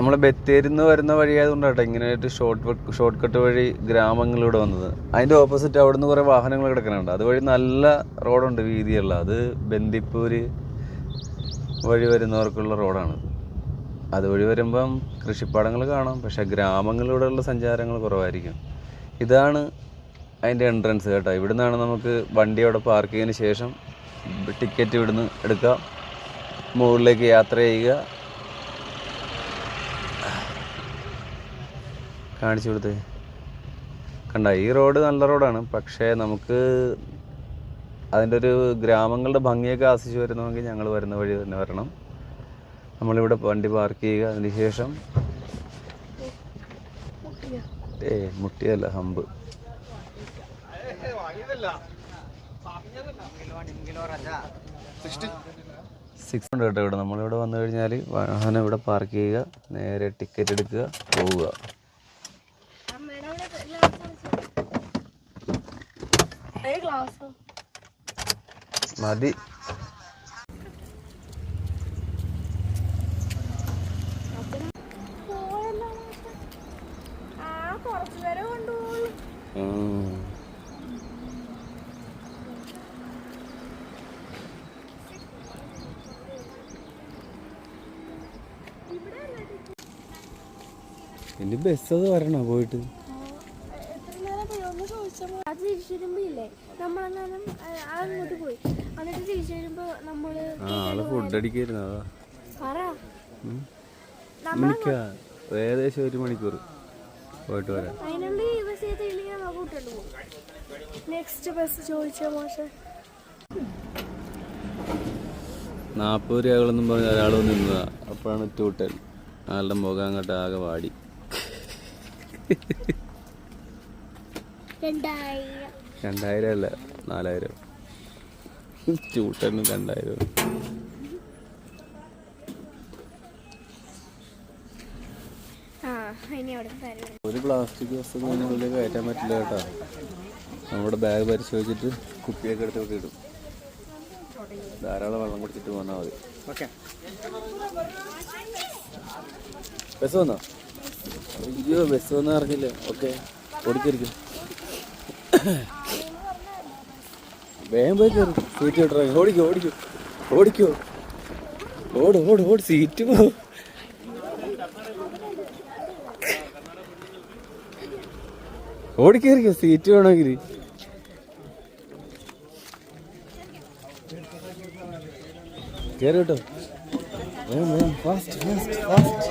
നമ്മളെ ബത്തേരിന്ന് വരുന്ന വഴിയായതുകൊണ്ട് കേട്ടോ ഇങ്ങനെ ഒരു ഷോർട്ട് ഷോർട്ട് കട്ട് വഴി ഗ്രാമങ്ങളിലൂടെ വന്നത്. അതിന്റെ ഓപ്പോസിറ്റ് അവിടുന്ന് കുറേ വാഹനങ്ങൾ കിടക്കുന്നുണ്ട് അതുവഴി നല്ല റോഡുണ്ട് വീതിയുള്ള. അത് ബന്ദിപ്പൂര് വഴി വരുന്നവർക്കുള്ള റോഡാണ്. അതുവഴി വരുമ്പം കൃഷിപ്പാടങ്ങൾ കാണാം. പക്ഷേ ഗ്രാമങ്ങളിലൂടെയുള്ള സഞ്ചാരങ്ങൾ കുറവായിരിക്കും. ഇതാണ് അതിന്റെ എൻട്രൻസ് കേട്ടോ. ഇവിടെ നിന്നാണ് നമുക്ക് വണ്ടി അവിടെ പാർക്ക് ചെയ്തതിന് ശേഷം ടിക്കറ്റ് ഇവിടുന്ന് എടുക്കാം. മുകളിലേക്ക് യാത്ര ചെയ്യുക. കാണിച്ചു കൊടുത്തേ. കണ്ട ഈ റോഡ് നല്ല റോഡാണ്. പക്ഷേ നമുക്ക് അതിന്റെ ഒരു ഗ്രാമങ്ങളുടെ ഭംഗിയൊക്കെ ആസ്വദിച്ച് വരുന്നുവെങ്കിൽ ഞങ്ങൾ വരുന്ന വഴി തന്നെ വരണം. നമ്മളിവിടെ വണ്ടി പാർക്ക് ചെയ്യുക. അതിന് ശേഷം ഏ മുട്ടിയല്ല ഹമ്പ്. സിക്സ് ഉണ്ട് കേട്ടോ. ഇവിടെ നമ്മളിവിടെ വന്നു കഴിഞ്ഞാൽ വാഹനം ഇവിടെ പാർക്ക് ചെയ്യുക. നേരെ ടിക്കറ്റ് എടുക്കുക പോവുക. ഗ്ലാസ് മതി. ആ കുറച്ചു നേരം കൊണ്ടുപോകുള്ളൂ ഉം. ഇനി ബസ് അത് വരണോ പോയിട്ട് എത്ര നേരം പോയി ഒന്ന് ചോദിച്ചാൽ അത് തിരിച്ചു വരുമ്പോ ഇല്ലേ നമ്മളെന്നാലും അങ്ങോട്ട് പോയി എന്നിട്ട് തിരിച്ചു വരുമ്പോ നമ്മൾ ആ ആൾ ഫുഡ് അടിക്കായിരുന്നു അതാ. മണിക്ക ഏകദേശം ഒരു മണിക്കൂർ പോയിട്ട് വരാം നാപ്പത് നാൽപ്പത് രൂപകളെന്നും പറഞ്ഞ ഒരാൾ നിന്നതാ. അപ്പോഴാണ് ടൂട്ടൽ ആളുടെ മുഖം അങ്ങോട്ട് ആകെ വാടി. രണ്ടായിരം അല്ല നാലായിരം. ചൂട്ടന് രണ്ടായിരം ആ ഇനി അവിടെ തരും ഒരു പ്ലാസ്റ്റിക് വസ്തു ഉള്ളിൽ കയറ്റാൻ പറ്റില്ല കേട്ടോ. നമ്മുടെ ബാഗ് പരിശോധിച്ചിട്ട് കുപ്പിയൊക്കെ എടുത്ത് ഇവിടെ ഇടും. ധാരാളം വെള്ളം കുടിച്ചിട്ട് വന്നാൽ മതി. ഓക്കെ. ബസ് വന്നോ? അയ്യോ ബസ് വന്നാൽ അറിഞ്ഞില്ല ഓക്കെ. ഓടിക്കരിക്കും വേഗം പോയി കയറി സീറ്റ് കിട്ടറ ഓടിക്കോ ഓടിക്കോ. ഓടിക്കോ. ഓട് ഓട് ഓട്. സീറ്റ് പോ. ഓടിക്കേറിക്കോ സീറ്റ് വേണമെങ്കിൽ കേറി കേട്ടോ. Fast fast fast.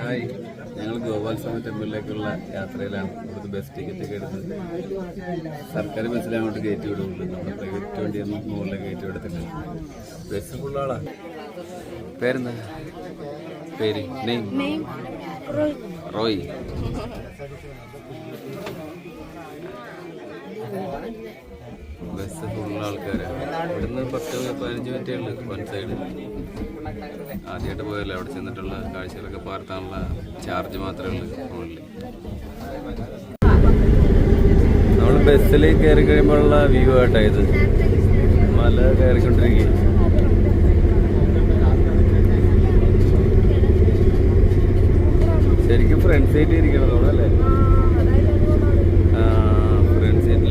ഹായ്. ഞങ്ങൾ ഗോപാൽസ്വാമി ടെമ്പിളിലേക്കുള്ള യാത്രയിലാണ്. ഇവിടുത്തെ ബസ് ടിക്കറ്റ് ഒക്കെ എടുത്തത് സർക്കാർ ബസ്സിൽ അങ്ങോട്ട് കയറ്റി വിടുള്ളൂ നമ്മുടെ പ്രൈവറ്റ് വണ്ടിയൊന്നും മുകളിലേക്ക് കയറ്റി വിടത്തില്ല. ബസ് ഫുള്ളാളാ പേരെന്താ? പേര്? റോയ്. ബസ് ഫുൾ ആൾക്കാരാണ് ഇവിടുന്ന് പത്ത് പതിനഞ്ച് മിനിറ്റേ ഉള്ളൂ വൺ സൈഡ് ആദ്യമായിട്ട് പോയല്ലോ അവിടെ ചെന്നിട്ടുള്ള കാഴ്ചകളൊക്കെ പകർത്താനുള്ള ചാർജ് മാത്രമേ ഉള്ളൂ നമ്മൾ ബസ്സിൽ കയറി കഴിയുമ്പോഴുള്ള വ്യൂ ആയിട്ടാ ഇത്. മല കയറിക്കൊണ്ടിരിക്കുക ശരിക്കും ഫ്രണ്ട് സൈഡിൽ ഇരിക്കണം തോന്നല്ലേ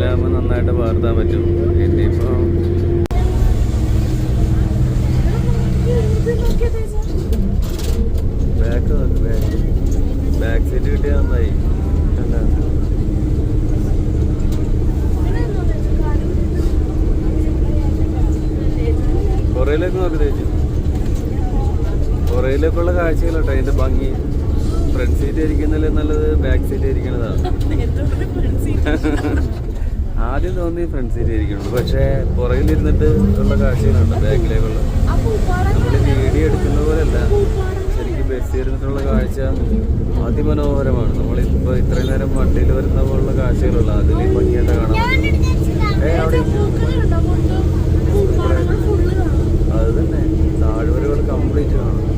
ഫ്രണ്ട് നന്നായിട്ട് പകർത്താൻ പറ്റും. ഇനിയിപ്പോൾ ബാക്ക് നോക്ക് ബാക്ക് ബാക്ക് സീറ്റ് കിട്ടിയാൽ നന്നായി? പുറയിലേക്ക് നോക്ക് തേച്ചു പുറയിലേക്കുള്ള കാഴ്ചകളുണ്ടോ അതിന്റെ ഭംഗി. ഫ്രണ്ട് സീറ്റ് ഇരിക്കുന്നതിൽ നല്ലത് ബാക്ക് സീറ്റ് ഇരിക്കുന്നതാണ് ആദ്യം തോന്നി ഫ്രണ്ട് സീറ്റ് ഇരിക്കുള്ളൂ പക്ഷേ പുറകിലിരുന്നിട്ട് ഉള്ള കാഴ്ചകളുണ്ട് ബാക്കിലേക്കുള്ള നമ്മൾ വീഡിയോ എടുക്കുന്ന പോലെയല്ല. ശരിക്കും ബസ് ഇരുന്നിട്ടുള്ള കാഴ്ച അതിമനോഹരമാണ്. നമ്മളിപ്പോൾ ഇത്രയും നേരം വണ്ടിയിൽ വരുന്ന പോലുള്ള കാഴ്ചകളുള്ള അതിൽ ഭംഗിയായിട്ട് കാണാൻ ഏ അവിടെ അത് തന്നെ. താഴ്വരകൾ കംപ്ലീറ്റ് കാണാം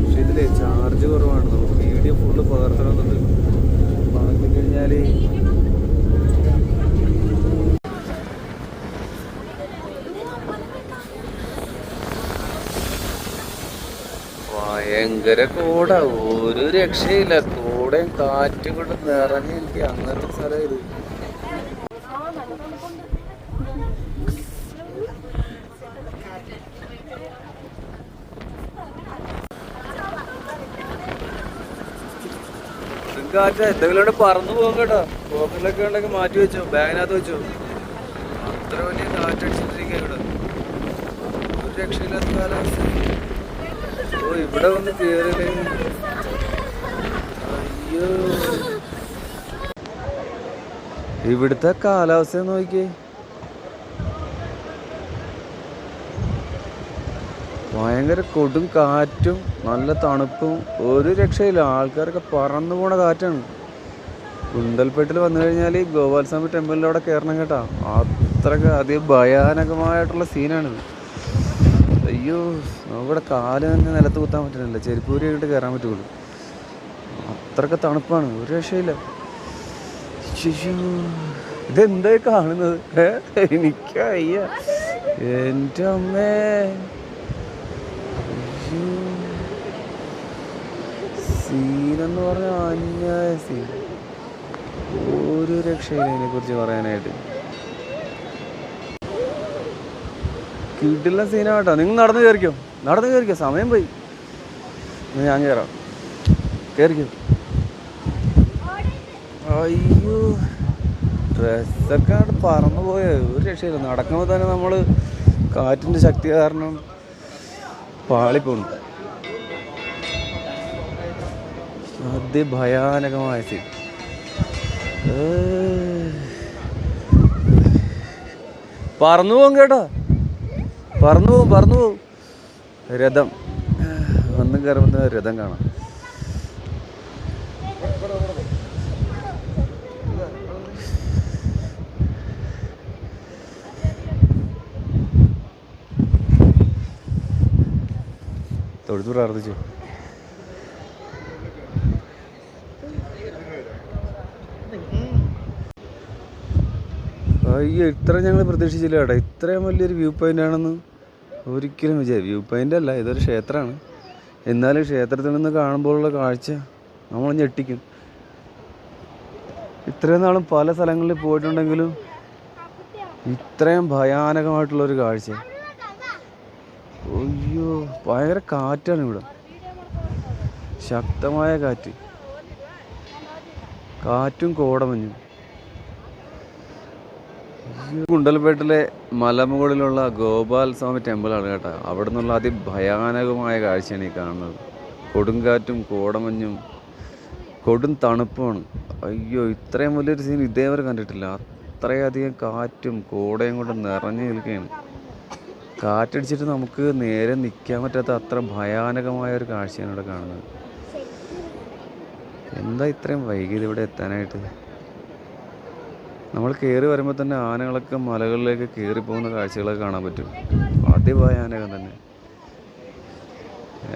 പക്ഷെ ഇതിൽ ചാർജ് കുറവാണ്. നമുക്ക് വീഡിയോ ഫുള്ള് പകർത്തണമെന്നുണ്ട് കഴിഞ്ഞാൽ ഭയങ്കര കോട. ഒരു രക്ഷയില്ല. കോടയും കാറ്റുകൊണ്ട് നിറഞ്ഞിരിക്കുക അങ്ങനത്തെ സ്ഥലം ഇത്. കാറ്റ. എന്തെങ്കിലും പറന്നു പോകും കേട്ടോ. പോക്കറ്റിലൊക്കെ ഉണ്ടെങ്കിൽ മാറ്റി വെച്ചു ബാഗിനകത്ത് വെച്ചു. അത്ര വലിയ കാറ്റടിച്ചിട്ടിരിക്കുക രക്ഷയില്ലാത്ത കാലാവസ്ഥ. ഓ ഇവിടെ വന്ന് കേറില്ലെങ്കിൽ അയ്യോ. ഇവിടുത്തെ കാലാവസ്ഥ നോക്കിയേ. ഭയങ്കര കൊടും കാറ്റും നല്ല തണുപ്പും. ഒരു രക്ഷയില്ല. ആൾക്കാരൊക്കെ പറന്നു പോണ കാറ്റാണ്. കുണ്ടൽപേട്ടിൽ വന്നു കഴിഞ്ഞാൽ ഈ ഗോപാൽസ്വാമി ടെമ്പിളിന്റെ അവിടെ കയറണം കേട്ടാ. അത്രയ്ക്ക് അതിഭയാനകമായിട്ടുള്ള സീനാണിത് അയ്യോ നമുക്കിവിടെ കാൽ തന്നെ നിലത്ത് കുത്താൻ പറ്റുന്നില്ല. ചെരുപ്പൂരി ആയിട്ട് കയറാൻ പറ്റുള്ളൂ. അത്രയ്ക്ക് തണുപ്പാണ്. ഒരു രക്ഷയില്ല. ഇതെന്തായി കാണുന്നത്? എനിക്ക് അയ്യ എന്റെ അമ്മേ. സീനെന്ന് പറഞ്ഞാൽ അന്യായ സീൻ. ഒരു രക്ഷയില്ല അതിനെ കുറിച്ച് പറയാനായിട്ട്. കിട്ടില്ല സീനാട്ടോ നിങ്ങൾ നടന്നു കയറിക്കോ. നടന്നു കയറിക്കോ. സമയം പോയി. ഞാൻ കയറാം. കയറിക്കോ. അയ്യോ. ഡ്രസ്സൊക്കെ അവിടെ പറന്നു പോയ. ഒരു രക്ഷയില്ല. നടക്കുമ്പോൾ തന്നെ നമ്മൾ കാറ്റിന്റെ ശക്തി കാരണം പാളിപ്പോണു. അതിഭയാനകമായ സീൻ പറന്നു പോകും കേട്ടോ. പറന്നു പോകും പറന്നു പോകും രഥം. ഒന്നും കയറുമ്പോൾ രഥം കാണാം. തൊഴുത്തു പ്രാർത്ഥിച്ചു. അയ്യോ ഇത്ര ഞങ്ങൾ പ്രതീക്ഷിച്ചില്ല കേട്ടോ ഇത്രയും വലിയൊരു വ്യൂ പോയിന്റ് ആണെന്ന് ഒരിക്കലും വിചാരി വ്യൂ പോയിന്റ് അല്ല ഇതൊരു ക്ഷേത്രമാണ്. എന്നാലും ക്ഷേത്രത്തിൽ നിന്ന് കാണുമ്പോഴുള്ള കാഴ്ച നമ്മൾ ഞെട്ടിക്കും. ഇത്രയും നാളും പല സ്ഥലങ്ങളിൽ പോയിട്ടുണ്ടെങ്കിലും ഇത്രയും ഭയാനകമായിട്ടുള്ളൊരു കാഴ്ച. അയ്യോ ഭയങ്കര കാറ്റാണ് ഇവിടെ. ശക്തമായ കാറ്റ്. കാറ്റും കോടമഞ്ഞും. ഈ കുണ്ടൽപേട്ടിലെ മലമുകളിലുള്ള ഗോപാൽ സ്വാമി ടെമ്പിളാണ് കേട്ടോ. അവിടെ നിന്നുള്ള അതിഭയാനകമായ കാഴ്ചയാണ് ഈ കാണുന്നത്. കൊടുങ്കാറ്റും കോടമഞ്ഞും കൊടും തണുപ്പുമാണ് അയ്യോ ഇത്രയും വലിയൊരു സീൻ ഇതേവരെ കണ്ടിട്ടില്ല. അത്രയധികം കാറ്റും കോടയും കൊണ്ട് നിറഞ്ഞു നിൽക്കുകയാണ്. കാറ്റടിച്ചിട്ട് നമുക്ക് നേരെ നിൽക്കാൻ പറ്റാത്ത അത്ര ഭയാനകമായ ഒരു കാഴ്ചയാണ് ഇവിടെ കാണുന്നത്. എന്താ ഇത്രയും വൈകിയത് ഇവിടെ എത്താനായിട്ട്? നമ്മൾ കയറി വരുമ്പോൾ തന്നെ ആനകളൊക്കെ മലകളിലേക്ക് കയറി പോകുന്ന കാഴ്ചകളൊക്കെ കാണാൻ പറ്റും. അതിഭയാനകം തന്നെ.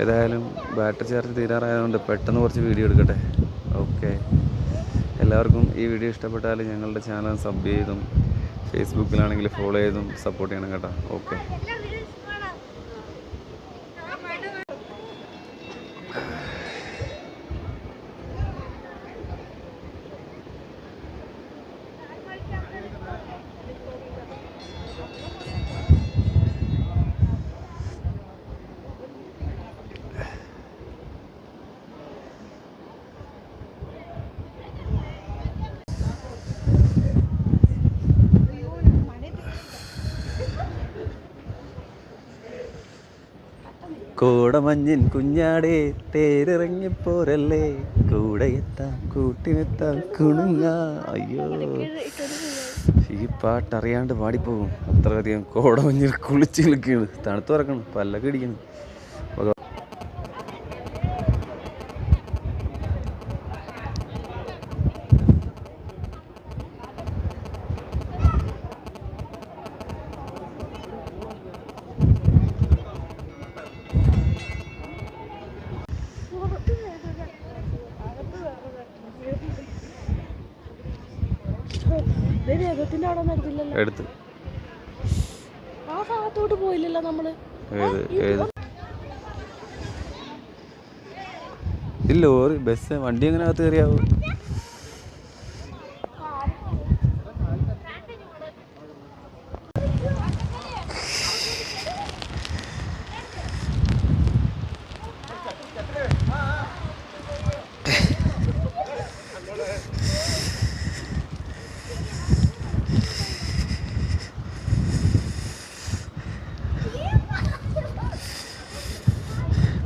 ഏതായാലും ബാറ്ററി ചാർജ് തീരാറായതുകൊണ്ട് പെട്ടെന്ന് കുറച്ച് വീഡിയോ എടുക്കട്ടെ. ഓക്കെ. എല്ലാവർക്കും ഈ വീഡിയോ ഇഷ്ടപ്പെട്ടാൽ ഞങ്ങളുടെ ചാനൽ സബ് ചെയ്തും ഫേസ്ബുക്കിലാണെങ്കിൽ ഫോളോ ചെയ്തും സപ്പോർട്ട് ചെയ്യണം കേട്ടോ. ഓക്കെ. കോടമഞ്ഞിൻ കുഞ്ഞാടേ തേരിറങ്ങിപ്പോരല്ലേ? കൂടെ എത്താം കൂട്ടിനെത്താം കുണുങ്ങ. അയ്യോ. ഈ പാട്ട് അറിയാണ്ട് പാടിപ്പോകും. അത്രയധികം കോടമഞ്ഞിൽ കുളിച്ച് നിൽക്കുകയാണ് തണുത്ത് തുറക്കണം പല്ലൊക്കെ ഇടിക്കണം. ചുരത്തിന്റെ അവിടെ ഒന്നും എടുത്തില്ലല്ലോ. എടുത്ത്. ആ ഭാഗത്തോട്ട് പോയില്ലല്ലോ നമ്മൾ. ഏത് ഏത്? ഈ ലോറി ബസ് വണ്ടി എങ്ങനെ അകത്ത് കയറിയാവോ?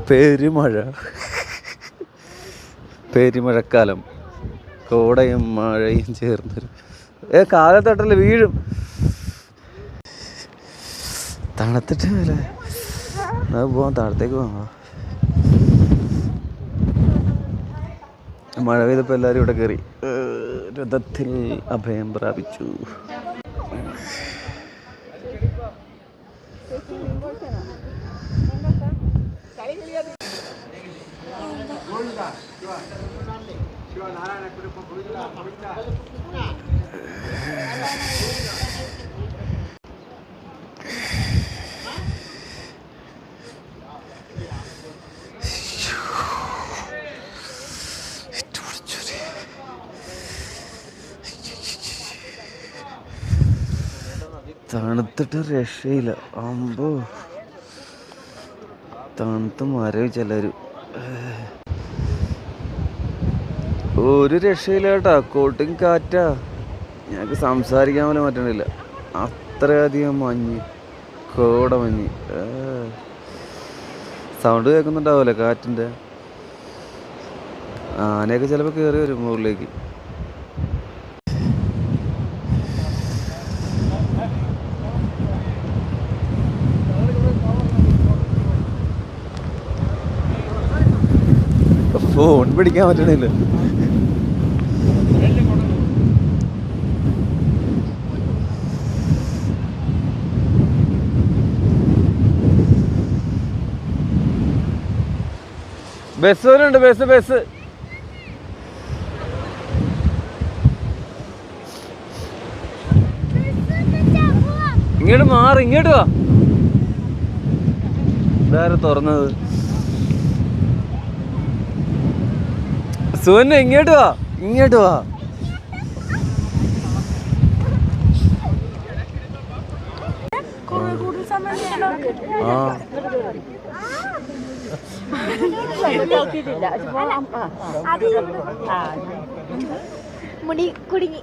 പെരുമഴ. പെരുമഴക്കാലം. കോടയും മഴയും ചേർന്നൊരു ഏ കാലത്തോട്ടല്ലേ വീഴും. തണുത്തിട്ട് അല്ലേ പോവാം താഴത്തേക്ക് പോവാം. മഴ പെയ്തപ്പോൾ എല്ലാവരും ഇവിടെ കയറി രഥത്തിൽ അഭയം പ്രാപിച്ചു. തണുത്തിട്ട് രക്ഷയില്ല. അമ്പോ. തണുത്ത് മരവിച്ച് ചിലരും. ഒരു രക്ഷയില്ല കേട്ടാ. കോട്ടും കാറ്റാ. ഞങ്ങൾക്ക് സംസാരിക്കാൻ പോലും പറ്റണില്ല. അത്രയധികം മഞ്ഞ്. കോട മഞ്ഞ്. സൗണ്ട് കേൾക്കുന്നുണ്ടാവുമല്ലേ കാറ്റിന്റെ ആനയൊക്കെ ചിലപ്പോൾ കയറി വരും മുകളിലേക്ക്. പിടിക്കാൻ പറ്റണില്ല. ബസ് വരുന്നുണ്ട് ബസ് ബസ്. ഇങ്ങോട്ട് മാറി ഇങ്ങോട്ട് വാ. ഇതാരും തുറന്നത്? സുവന്ന ഇങ്ങോട്ട് വാ. ഇങ്ങോട്ട് വാ. ആ. മുടി കുടുങ്ങി.